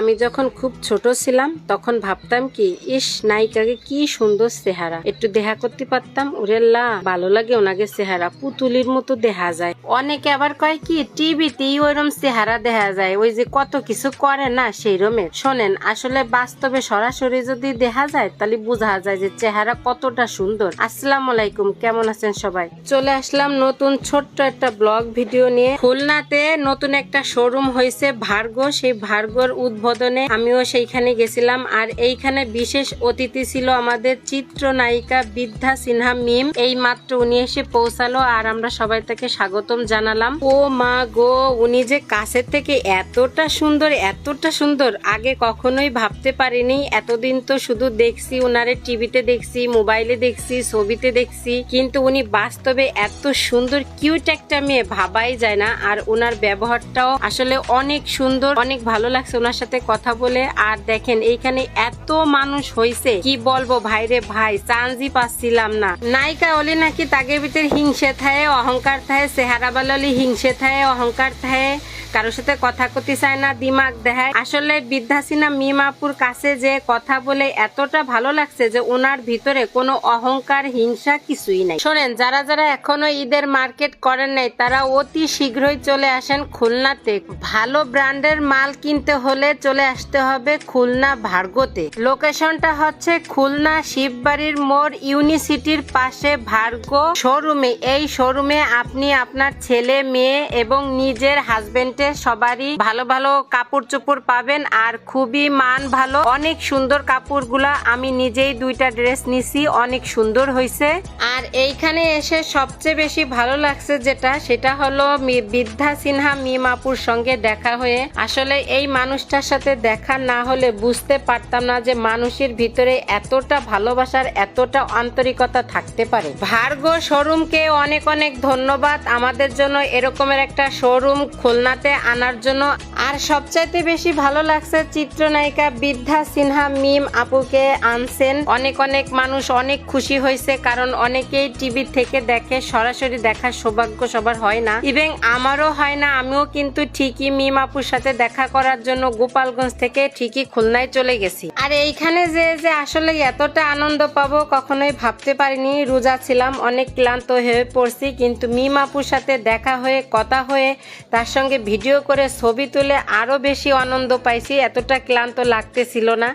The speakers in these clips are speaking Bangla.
আমি যখন খুব ছোট ছিলাম, তখন ভাবতাম কি, ইস, নায়িকাকে কি সুন্দর চেহারা। একটু দেখা করতে পারতাম? ওরেল্লা ভালো লাগে ওনাকে চেহারা। পুতুলির মতো দেখা যায়। অনেকে আবার কয় কি, টিভিতেই ওইরকম চেহারা দেখা যায়। ওই যে কত কিছু করে না সেই রমের শোনেন, আসলে বাস্তবে সরাসরি যদি দেখা যায়, তাহলে বোঝা যায় যে চেহারা কতটা সুন্দর। আসসালামু আলাইকুম, কেমন আছেন সবাই? চলে আসলাম নতুন ছোট্ট একটা ব্লগ ভিডিও নিয়ে। খুলনাতে নতুন একটা শোরুম হয়েছে ভার্গো। সেই ভার্গর ভার্গোর উদ্বোধনে আমিও সেইখানে গেছিলাম। আর এইখানে বিশেষ অতিথি ছিল আমাদের চিত্রনায়িকা বিদ্যা সিনহা মিম। এই মাত্র উনি এসে পৌঁছালো আর আমরা সবাই তাকে স্বাগতম জানালাম। ও মা গো, উনি যে কাছের থেকে এতটা সুন্দর এতটা সুন্দর, আগে কখনোই ভাবতে পারিনি। এতদিন তো শুধু দেখছি, উনারে টিভিতে দেখছি, মোবাইলে দেখছি, ছবিতে দেখছি। কিন্তু উনি বাস্তবে এত সুন্দর, কিউট একটা মেয়ে, ভাবাই যায় না। আর ওনার ব্যবহারটাও আসলে অনেক সুন্দর, অনেক ভালো লাগছে ওনার সাথে কথা বলে, আর দেখেন, এইখানে এত মানুষ হয়েছে কি বলব ভাইরে ভাই চান্সই পাচ্ছিলাম না। নায়িকা হলে নাকি তাকে ভিতরে হিংসে থায়, অহংকার থায়, চেহারা বালি হিংসে থায়, অহংকার থায়, কারোর সাথে কথা করতে চায় না, দিমাগ দেখায় আসলে বিদ্যাসিনা মিমাপুর কাছে যে কথা বলে এতটা ভালো লাগছে যে ওনার ভিতরে কোনো অহংকার, হিংসা কিছুই নাই। শোনেন, যারা যারা এখনও ঈদের মার্কেট করেন নাই, তারা অতি শীঘ্রই চলে আসেন খুলনাতে। ভালো ব্র্যান্ডের মাল কিনতে হলে চলে আসতে হবে খুলনা ভার্গোতে। লোকেশনটা হচ্ছে খুলনা শিববাড়ির মোড় ইউনিসিটির পাশে ভার্গো শোরুমে। এই শোরুমে আপনি আপনার ছেলে, মেয়ে এবং নিজের হাজবেন্ডের সবারই ভালো ভালো কাপড় চোপড় পাবেন আর খুবই মান ভালো। অনেক সুন্দর কাপড়গুলা আমি নিজেই দুইটা ড্রেস নিছি, অনেক সুন্দর হয়েছে আর এইখানে এসে সবচেয়ে বেশি ভালো লাগছে যেটা, সেটা হলো বিদ্যা সিনহা মিমাপুর সঙ্গে দেখা হয়ে। আসলে এই মানুষটার দেখা না হলে বুঝতে পারতাম না যে মানুষের ভিতরে এতটা ভালোবাসার এতটা আন্তরিকতা থাকতে পারে। ভার্গো শোরুমকে অনেক অনেক ধন্যবাদ আমাদের জন্য এরকমের একটা শোরুম খুলনাতে আনার জন্য। আর সবচাইতে বেশি ভালো লাগছে চিত্রনায়িকা বিদ্যা সিনহা মিম আপুকে আনছেন। অনেক অনেক মানুষ অনেক খুশি হয়েছে কারণ অনেকেই টিভি থেকে দেখে সরাসরি দেখার সৌভাগ্য সবার হয় না। ইভেন আমারও হয় না, আমিও কিন্তু ঠিকই মিম আপুর সাথে দেখা করার জন্য গোপালগঞ্জ থেকে ঠিকই খুলনায় চলে গেছি। আর এইখানে যে যে আসলে এতটা আনন্দ পাবো কখনোই ভাবতে পারিনি। রোজা ছিলাম, অনেক ক্লান্ত হয়ে পড়ছি, কিন্তু মিম আপুর সাথে দেখা হয়ে, কথা হয়ে, তার সঙ্গে ভিডিও করে ছবি তুলে আরও বেশি আনন্দ পাইছি। এতটা ক্লান্ত লাগতেছিল না।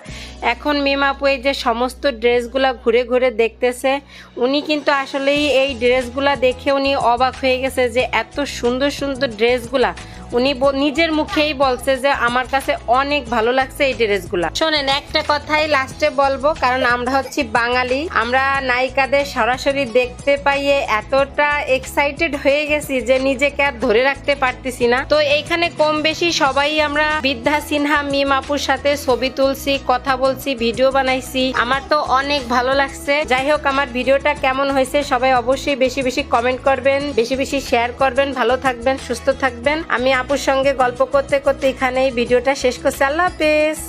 এখন মিম আপু এই যে সমস্ত ড্রেসগুলা ঘুরে ঘুরে দেখতেছে, উনি কিন্তু আসলেই এই ড্রেসগুলা দেখে উনি অবাক হয়ে গেছে যে এত সুন্দর সুন্দর ড্রেসগুলা উনি নিজের মুখেই বলছে যে আমার কাছে অনেক ভালো লাগছে এই ড্রেসগুলা। শোনেন, একটা কথাই লাস্টে বলব, কারণ আমরা হচ্ছি বাঙালি। আমরা নায়িকাদের সরাসরি দেখতে পাইয়ে এতটা এক্সাইটেড হয়ে গেছি যে নিজেকে আর ধরে রাখতে পারতেছি না। তো এইখানে কম বেশি সবাই আমরা বিদ্যা সিনহা, মিম আপুর সাথে ছবি তুলছি, কথা বলছি ভিডিও বানাইছি। আমার তো অনেক ভালো লাগছে। যাই হোক, আমার ভিডিওটা কেমন হয়েছে সবাই অবশ্যই বেশি বেশি কমেন্ট করবেন, বেশি বেশি শেয়ার করবেন। ভালো থাকবেন, সুস্থ থাকবেন। আমি আপুর সঙ্গে গল্প করতে করতে এখানেই ভিডিওটা শেষ করছি। আল্লাহ হাফেজ।